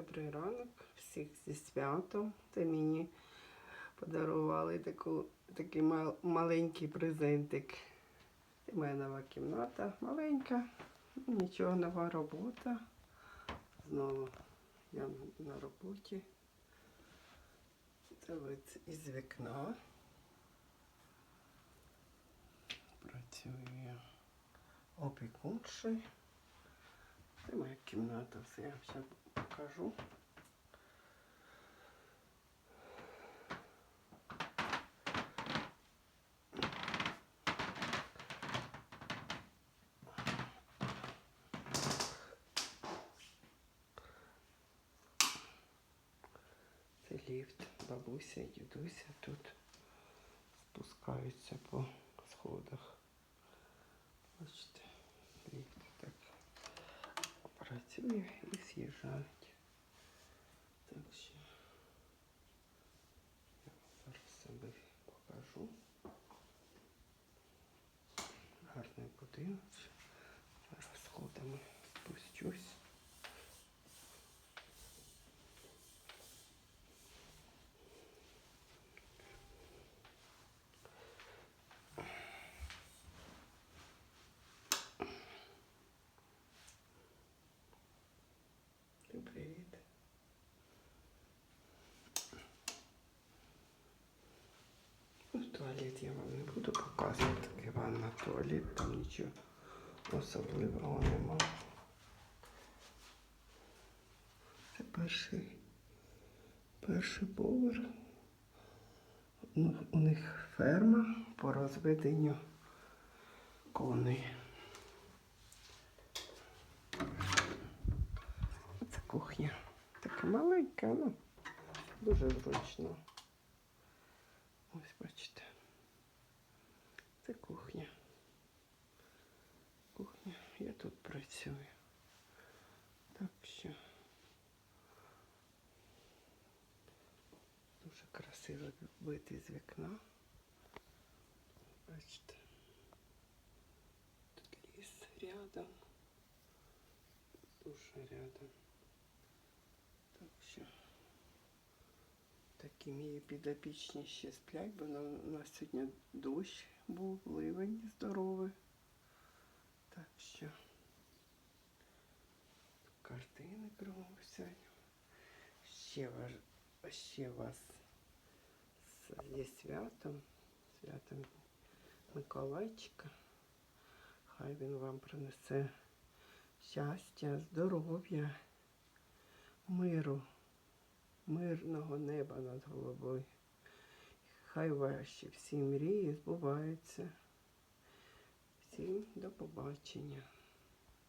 Добрий ранок, всіх зі святом. Це мені подарували таку, такий мал- маленький презентик. Це моя нова кімната, маленька, нічого, нова робота. Знову я на роботі. Це вид із вікна. Працює опікунший. Це моя кімната, все я покажу. Це ліфт, бабуся і дідуся тут спускаються по сходах. Бачите, ліфт так працює і з'їжджають. будинок. Зараз сходами спущусь. Всім привіт. Ну, туалет я вам не буду показувати, такий ванна туалет, там нічого Особливого нема. Це перший, перший поверх. Ну, у них ферма по розведенню коней. Це кухня. Така маленька, ну дуже зручно. Ось бачите. дуже красиво вид з вікна. Бачите. Тут ліс рядом. Дуже рядом. Так що такі мої підопічні ще сплять, бо на, у нас сьогодні дощ був, ливень здоровий. Так що тут картини кругом висять. Ще вас, ще вас зі святом, святом Миколайчика. Хай він вам принесе щастя, здоров'я, миру, мирного неба над головою. Хай ваші всі мрії збуваються. Всім до побачення.